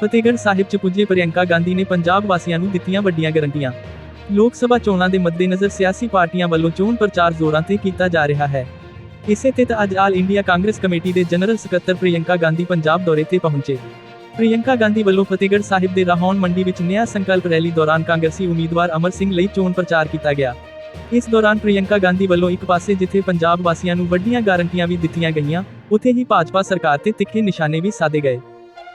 ਫਤਿਹਗੜ੍ਹ ਸਾਹਿਬ 'ਚ ਪੁੱਜੇ ਪ੍ਰਿਯੰਕਾ ਗਾਂਧੀ ਨੇ ਪੰਜਾਬ ਵਾਸੀਆਂ ਨੂੰ ਦਿੱਤੀਆਂ ਵੱਡੀਆਂ ਗਾਰੰਟੀਆਂ। ਲੋਕ ਸਭਾ ਚੋਣਾਂ ਦੇ ਮੱਦੇਨਜ਼ਰ ਸਿਆਸੀ ਪਾਰਟੀਆਂ ਵੱਲੋਂ ਚੋਣ ਪ੍ਰਚਾਰ ਜ਼ੋਰਾਂ ਤੇ ਕੀਤਾ ਜਾ ਰਿਹਾ ਹੈ। ਇਸੇ ਤਹਿਤ ਅੱਜ ਆਲ ਇੰਡੀਆ ਕਾਂਗਰਸ ਕਮੇਟੀ ਦੇ ਜਨਰਲ ਸਕੱਤਰ ਪ੍ਰਿਯੰਕਾ ਗਾਂਧੀ ਪੰਜਾਬ ਦੌਰੇ ਤੇ ਪਹੁੰਚੇ। ਪ੍ਰਿਯੰਕਾ ਗਾਂਧੀ ਵੱਲੋਂ ਫਤਿਹਗੜ੍ਹ ਸਾਹਿਬ ਦੇ ਰਾਹੌਣ ਮੰਡੀ ਵਿੱਚ ਨਿਆ ਸੰਕਲਪ ਰੈਲੀ ਦੌਰਾਨ ਕਾਂਗਰਸੀ ਉਮੀਦਵਾਰ ਅਮਰ ਸਿੰਘ ਲਈ ਚੋਣ ਪ੍ਰਚਾਰ ਕੀਤਾ ਗਿਆ। ਇਸ ਦੌਰਾਨ ਪ੍ਰਿਯੰਕਾ ਗਾਂਧੀ ਵੱਲੋਂ ਇੱਕ ਪਾਸੇ ਜਿੱਥੇ ਪੰਜਾਬ ਵਾਸੀਆਂ ਨੂੰ ਵੱਡੀਆਂ ਗਾਰੰਟੀਆਂ ਵੀ ਦਿੱਤੀਆਂ ਗਈਆਂ, ਉੱਥੇ ਹੀ ਭਾਜਪਾ ਸਰਕਾਰ ਤੇ ਤਿੱਖੇ ਨਿਸ਼ਾਨੇ ਵੀ ਸਾਧੇ ਗਏ।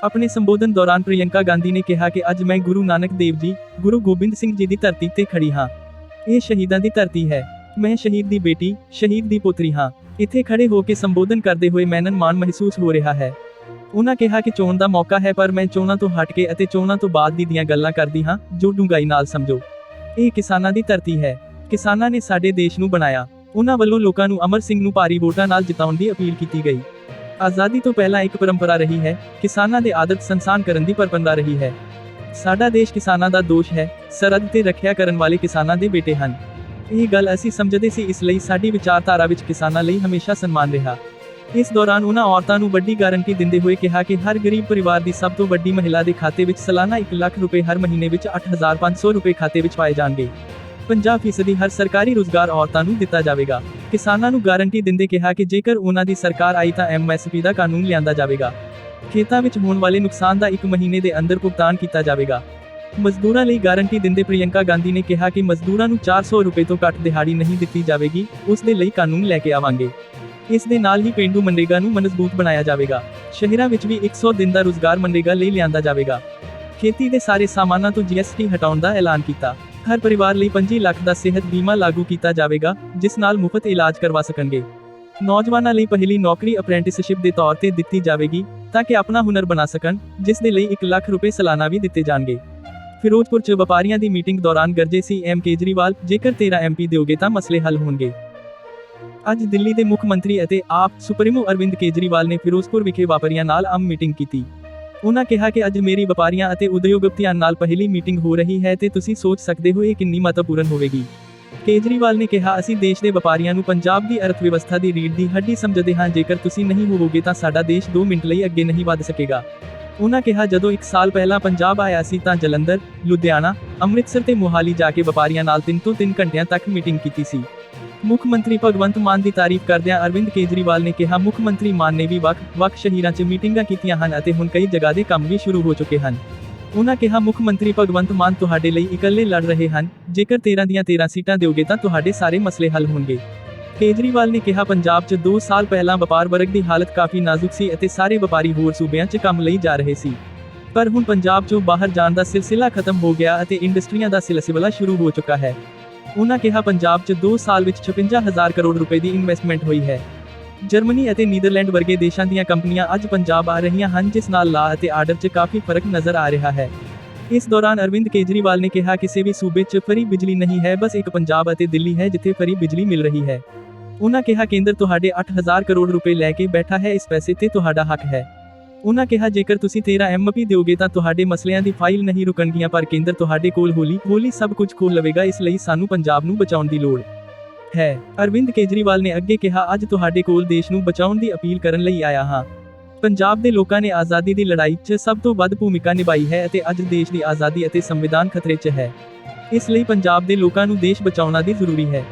ਆਪਣੇ ਸੰਬੋਧਨ ਦੌਰਾਨ ਪ੍ਰਿਯੰਕਾ ਗਾਂਧੀ ਨੇ ਕਿਹਾ ਕਿ ਅੱਜ ਮੈਂ ਗੁਰੂ ਨਾਨਕ ਦੇਵ ਜੀ, ਗੁਰੂ ਗੋਬਿੰਦ ਸਿੰਘ ਜੀ ਦੀ ਧਰਤੀ ਤੇ ਖੜੀ ਹਾਂ। ਇਹ ਸ਼ਹੀਦਾਂ ਦੀ ਧਰਤੀ ਹੈ। ਮੈਂ ਸ਼ਹੀਦ ਦੀ ਬੇਟੀ, ਸ਼ਹੀਦ ਦੀ ਪੁੱਤਰੀ ਹਾਂ। ਇੱਥੇ ਖੜੇ ਹੋ ਕੇ ਸੰਬੋਧਨ ਕਰਦੇ ਹੋਏ ਮੈਨੂੰ ਮਾਣ ਮਹਿਸੂਸ ਹੋ ਰਿਹਾ ਹੈ। ਉਹਨਾਂ ਕਿਹਾ ਕਿ ਚੋਣ ਦਾ ਮੌਕਾ ਹੈ, ਪਰ ਮੈਂ ਚੋਣਾਂ ਤੋਂ ਹਟ ਕੇ ਅਤੇ ਚੋਣਾਂ ਤੋਂ ਬਾਅਦ ਦੀ ਦੀਆਂ ਗੱਲਾਂ ਕਰਦੀ ਹਾਂ, ਜੋ ਡੂੰਘਾਈ ਨਾਲ ਸਮਝੋ। ਇਹ ਕਿਸਾਨਾਂ ਦੀ ਧਰਤੀ ਹੈ। ਕਿਸਾਨਾਂ ਨੇ ਸਾਡੇ ਦੇਸ਼ ਨੂੰ ਬਣਾਇਆ। ਉਹਨਾਂ ਵੱਲੋਂ ਲੋਕਾਂ ਨੂੰ ਅਮਰ ਸਿੰਘ ਨੂੰ ਭਾਰੀ ਵੋਟਾਂ ਨਾਲ ਜਿਤਾਉਣ ਦੀ ਅਪੀਲ ਕੀਤੀ ਗਈ। ਆਜ਼ਾਦੀ ਤੋਂ ਪਹਿਲਾਂ ਇੱਕ ਪਰੰਪਰਾ ਰਹੀ ਹੈ, ਕਿਸਾਨਾਂ ਦੇ ਆਦਤ ਸੰਸਾਨ ਕਰਨ ਦੀ ਪਰੰਪਰਾ ਰਹੀ ਹੈ। ਸਾਡਾ ਦੇਸ਼ ਕਿਸਾਨਾਂ ਦਾ ਦੋਸ਼ ਹੈ, ਸਰਹੱਦ ਤੇ ਰੱਖਿਆ ਕਰਨ ਵਾਲੇ ਕਿਸਾਨਾਂ ਦੇ ਬੇਟੇ ਹਨ। ਇਹ ਗੱਲ ਅਸੀਂ ਸਮਝਦੇ ਸੀ, ਇਸ ਲਈ ਸਾਡੀ ਵਿਚਾਰਧਾਰਾ ਵਿੱਚ ਕਿਸਾਨਾਂ ਲਈ ਹਮੇਸ਼ਾ ਸਨਮਾਨ ਰਿਹਾ। ਇਸ ਦੌਰਾਨ ਉਹਨਾਂ ਔਰਤਾਂ ਨੂੰ ਵੱਡੀ ਗਾਰੰਟੀ ਦਿੰਦੇ ਹੋਏ ਕਿਹਾ ਕਿ ਹਰ ਗਰੀਬ ਪਰਿਵਾਰ ਦੀ ਸਭ ਤੋਂ ਵੱਡੀ ਮਹਿਲਾ ਦੇ ਖਾਤੇ ਵਿੱਚ ਸਾਲਾਨਾ 1 ਲੱਖ ਰੁਪਏ ਹਰ ਮਹੀਨੇ ਵਿੱਚ 8500 ਰੁਪਏ ਖਾਤੇ ਵਿੱਚ ਪਾਏ ਜਾਣਗੇ। 50% ਹਰ ਸਰਕਾਰੀ ਰੋਜ਼ਗਾਰ ਔਰਤਾਂ ਨੂੰ ਦਿੱਤਾ ਜਾਵੇਗਾ। ਕਿਸਾਨਾਂ ਨੂੰ ਗਾਰੰਟੀ ਦਿੰਦੇ ਕਿਹਾ ਕਿ ਜੇਕਰ ਉਹਨਾਂ ਦੀ ਸਰਕਾਰ ਆਈ ਤਾਂ ਐਮਐਸਪੀ ਦਾ ਕਾਨੂੰਨ ਲਿਆਂਦਾ ਜਾਵੇਗਾ। ਖੇਤਾਂ ਵਿੱਚ ਹੋਣ ਵਾਲੇ ਨੁਕਸਾਨ ਦਾ 1 ਮਹੀਨੇ ਦੇ ਅੰਦਰ ਭੁਗਤਾਨ ਕੀਤਾ ਜਾਵੇਗਾ। ਮਜ਼ਦੂਰਾਂ ਲਈ ਗਾਰੰਟੀ ਦਿੰਦੇ ਪ੍ਰਿਯੰਕਾ ਗਾਂਧੀ ਨੇ ਕਿਹਾ ਕਿ ਮਜ਼ਦੂਰਾਂ ਨੂੰ 400 ਰੁਪਏ ਤੋਂ ਘੱਟ ਦਿਹਾੜੀ ਨਹੀਂ ਦਿੱਤੀ ਜਾਵੇਗੀ, ਉਸ ਦੇ ਲਈ ਕਾਨੂੰਨ ਲੈ ਕੇ ਆਵਾਂਗੇ। ਇਸ ਦੇ ਨਾਲ ਹੀ ਪਿੰਡੂ ਮਨਰੇਗਾ ਨੂੰ ਮਜ਼ਬੂਤ ਬਣਾਇਆ ਜਾਵੇਗਾ। ਸ਼ਹਿਰਾਂ ਵਿੱਚ ਵੀ 100 ਦਿਨ ਦਾ ਰੋਜ਼ਗਾਰ ਮਨਰੇਗਾ ਲਈ ਲਿਆਂਦਾ ਜਾਵੇਗਾ। ਖੇਤੀ ਦੇ ਸਾਰੇ ਸਾਮਾਨਾਂ ਤੋਂ ਜੀਐਸਟੀ ਹਟਾਉਣ ਦਾ ਐਲਾਨ ਕੀਤਾ। ਹਰ ਪਰਿਵਾਰ ਲਈ 25 ਲੱਖ ਦਾ ਸਿਹਤ ਬੀਮਾ ਲਾਗੂ ਕੀਤਾ ਜਾਵੇਗਾ, ਜਿਸ ਨਾਲ ਮੁਫਤ ਇਲਾਜ ਕਰਵਾ ਸਕਣਗੇ। ਨੌਜਵਾਨਾਂ ਲਈ ਪਹਿਲੀ ਨੌਕਰੀ ਅਪ੍ਰੈਂਟਿਸਸ਼ਿਪ ਦੇ ਤੌਰ ਤੇ ਦਿੱਤੀ ਜਾਵੇਗੀ, ਤਾਂ ਕਿ ਆਪਣਾ ਹੁਨਰ ਬਣਾ ਸਕਣ, ਜਿਸ ਦੇ ਲਈ 1 ਲੱਖ ਰੁਪਏ ਸਾਲਾਨਾ ਵੀ ਦਿੱਤੇ ਜਾਣਗੇ। ਫਿਰੋਜ਼ਪੁਰ 'ਚ ਵਪਾਰੀਆਂ ਦੀ ਮੀਟਿੰਗ ਦੌਰਾਨ ਗਰਜੇ ਸੀ ਐਮ ਕੇਜਰੀਵਾਲ, ਜੇਕਰ 13 ਐਮਪੀ ਦਿਓਗੇ ਤਾਂ ਮਸਲੇ ਹੱਲ ਹੋਣਗੇ। ਅੱਜ ਦਿੱਲੀ ਦੇ ਮੁੱਖ ਮੰਤਰੀ ਅਤੇ ਆਪ ਸੁਪਰੀਮੋ ਅਰਵਿੰਦ ਕੇਜਰੀਵਾਲ ਨੇ ਫਿਰੋਜ਼ਪੁਰ ਵਿਖੇ ਵਪਾਰੀਆਂ ਨਾਲ ਆਮ ਮੀਟਿੰਗ ਕੀਤੀ। ਉਹਨਾਂ ਕਿਹਾ ਕਿ ਅੱਜ ਮੇਰੀ ਵਪਾਰੀਆਂ ਅਤੇ ਉਦਯੋਗਪਤੀਆਂ ਨਾਲ ਪਹਿਲੀ ਮੀਟਿੰਗ ਹੋ ਰਹੀ ਹੈ ਤੇ ਤੁਸੀਂ ਸੋਚ ਸਕਦੇ ਹੋ ਇਹ ਕਿੰਨੀ ਮਹੱਤਵਪੂਰਨ ਹੋਵੇਗੀ। ਕੇਜਰੀਵਾਲ ਨੇ ਕਿਹਾ, ਅਸੀਂ ਦੇਸ਼ ਦੇ ਵਪਾਰੀਆਂ ਨੂੰ ਪੰਜਾਬ ਦੀ ਅਰਥ ਵਿਵਸਥਾ ਦੀ ਰੀੜ ਦੀ ਹੱਡੀ ਸਮਝਦੇ ਹਾਂ, ਜੇਕਰ ਤੁਸੀਂ ਨਹੀਂ ਹੋਵੋਗੇ ਤਾਂ ਸਾਡਾ ਦੇਸ਼ 2 ਮਿੰਟ ਲਈ ਅੱਗੇ ਨਹੀਂ ਵਧ ਸਕੇਗਾ। ਉਹਨਾਂ ਕਿਹਾ, ਜਦੋਂ 1 ਸਾਲ ਪਹਿਲਾਂ ਪੰਜਾਬ ਆਇਆ ਸੀ ਤਾਂ ਜਲੰਧਰ, ਲੁਧਿਆਣਾ, ਅੰਮ੍ਰਿਤਸਰ ਤੇ ਮੋਹਾਲੀ ਜਾ ਕੇ ਵਪਾਰੀਆਂ ਨਾਲ 3 ਤੋਂ 3 ਘੰਟਿਆਂ ਤੱਕ ਮੀਟਿੰਗ ਕੀਤੀ ਸੀ। ਮੁੱਖ ਮੰਤਰੀ ਭਗਵੰਤ ਮਾਨ ਦੀ ਤਾਰੀਫ ਕਰਦਿਆਂ ਅਰਵਿੰਦ ਕੇਜਰੀਵਾਲ ਨੇ ਕਿਹਾ, ਮੁੱਖ ਮੰਤਰੀ ਮਾਨ ਨੇ ਵੀ ਵੱਖ-ਵੱਖ ਸ਼ਹਿਰਾਂ 'ਚ ਮੀਟਿੰਗਾਂ ਕੀਤੀਆਂ ਹਨ ਅਤੇ ਹੁਣ ਕਈ ਜਗ੍ਹਾ ਦੇ ਕੰਮ ਵੀ ਸ਼ੁਰੂ ਹੋ ਚੁੱਕੇ ਹਨ। ਉਹਨਾਂ ਕਿਹਾ, ਮੁੱਖ ਮੰਤਰੀ ਭਗਵੰਤ ਮਾਨ ਤੁਹਾਡੇ ਲਈ ਇਕੱਲੇ ਲੜ ਰਹੇ ਹਨ। ਜੇਕਰ 13 ਦੀਆਂ 13 ਸੀਟਾਂ ਦਿਓਗੇ ਤਾਂ ਤੁਹਾਡੇ ਸਾਰੇ ਮਸਲੇ ਹੱਲ ਹੋਣਗੇ। ਕੇਜਰੀਵਾਲ ਨੇ ਕਿਹਾ, ਪੰਜਾਬ 'ਚ 2 ਸਾਲ ਪਹਿਲਾਂ ਵਪਾਰ ਵਰਗ ਦੀ ਹਾਲਤ ਕਾਫੀ ਨਾਜ਼ੁਕ ਸੀ ਅਤੇ ਸਾਰੇ ਵਪਾਰੀ ਹੋਰ ਸੂਬਿਆਂ 'ਚ ਕੰਮ ਲਈ ਜਾ ਰਹੇ ਸੀ। ਪਰ ਹੁਣ ਪੰਜਾਬ 'ਚੋਂ ਬਾਹਰ ਜਾਣ ਦਾ ਸਿਲਸਿਲਾ ਖਤਮ ਹੋ ਗਿਆ ਅਤੇ ਇੰਡਸਟਰੀਆਂ ਦਾ ਸਿਲਸਿਲਾ ਸ਼ੁਰੂ ਹੋ ਚੁੱਕਾ ਹੈ। ਉਹਨਾਂ ਕਿਹਾ ਪੰਜਾਬ 'ਚ 2 ਸਾਲ ਵਿੱਚ 56000 ਕਰੋੜ ਰੁਪਏ ਦੀ ਇਨਵੈਸਟਮੈਂਟ ਹੋਈ ਹੈ। ਜਰਮਨੀ ਅਤੇ ਨੀਦਰਲੈਂਡ ਵਰਗੇ ਦੇਸ਼ਾਂ ਦੀਆਂ ਕੰਪਨੀਆਂ ਅੱਜ ਪੰਜਾਬ ਆ ਰਹੀਆਂ ਹਨ, ਜਿਸ ਨਾਲ ਲਾ ਅਤੇ ਆਰਡਰ 'ਚ ਕਾਫੀ ਫ਼ਰਕ ਨਜ਼ਰ ਆ ਰਿਹਾ ਹੈ। ਇਸ ਦੌਰਾਨ ਅਰਵਿੰਦ ਕੇਜਰੀਵਾਲ ਨੇ ਕਿਹਾ ਕਿਸੇ ਵੀ ਸੂਬੇ 'ਚ ਫਰੀ ਬਿਜਲੀ ਨਹੀਂ ਹੈ, ਬਸ ਇੱਕ ਪੰਜਾਬ ਅਤੇ ਦਿੱਲੀ ਹੈ, ਜਿੱਥੇ ਫਰੀ ਬਿਜਲੀ ਮਿਲ ਰਹੀ ਹੈ। ਉਹਨਾਂ ਕਿਹਾ, ਕੇਂਦਰ ਤੁਹਾਡੇ 8000 ਕਰੋੜ ਰੁਪਏ ਲੈ ਕੇ ਬੈਠਾ ਹੈ, ਇਸ ਪੈਸੇ ਤੇ ਤੁਹਾਡਾ ਹੱਕ ਹੈ। ਉਹਨਾਂ ਕਿਹਾ, ਜੇਕਰ ਤੁਸੀਂ 13 ਐਮਪੀ ਦਿਓਗੇ ਤਾਂ ਤੁਹਾਡੇ ਮਸਲਿਆਂ ਦੀ ਫਾਈਲ ਨਹੀਂ ਰੁਕਣਗੀਆਂ, ਪਰ ਕੇਂਦਰ ਤੁਹਾਡੇ ਕੋਲ ਹੋਲੀ ਹੋਲੀ ਸਭ ਕੁਝ ਖੋਲ ਲਵੇਗਾ, ਇਸ ਲਈ ਸਾਨੂੰ ਪੰਜਾਬ ਨੂੰ ਬਚਾਉਣ ਦੀ ਲੋੜ ਹੈ। ਅਰਵਿੰਦ ਕੇਜਰੀਵਾਲ ਨੇ ਅੱਗੇ ਕਿਹਾ, ਅੱਜ ਤੁਹਾਡੇ ਕੋਲ ਦੇਸ਼ ਨੂੰ ਬਚਾਉਣ ਦੀ ਅਪੀਲ ਕਰਨ ਲਈ ਆਇਆ ਹਾਂ। ਪੰਜਾਬ ਦੇ ਲੋਕਾਂ ਨੇ ਆਜ਼ਾਦੀ ਦੀ ਲੜਾਈ 'ਚ ਸਭ ਤੋਂ ਵੱਧ ਭੂਮਿਕਾ ਨਿਭਾਈ ਹੈ ਅਤੇ ਅੱਜ ਦੇਸ਼ ਦੀ ਆਜ਼ਾਦੀ ਅਤੇ ਸੰਵਿਧਾਨ ਖਤਰੇ 'ਚ ਹੈ। ਇਸ ਲਈ ਪੰਜਾਬ ਦੇ ਲੋਕਾਂ ਨੂੰ ਦੇਸ਼ ਬਚਾਉਣਾ ਦੀ ਜ਼ਰੂਰੀ ਹੈ।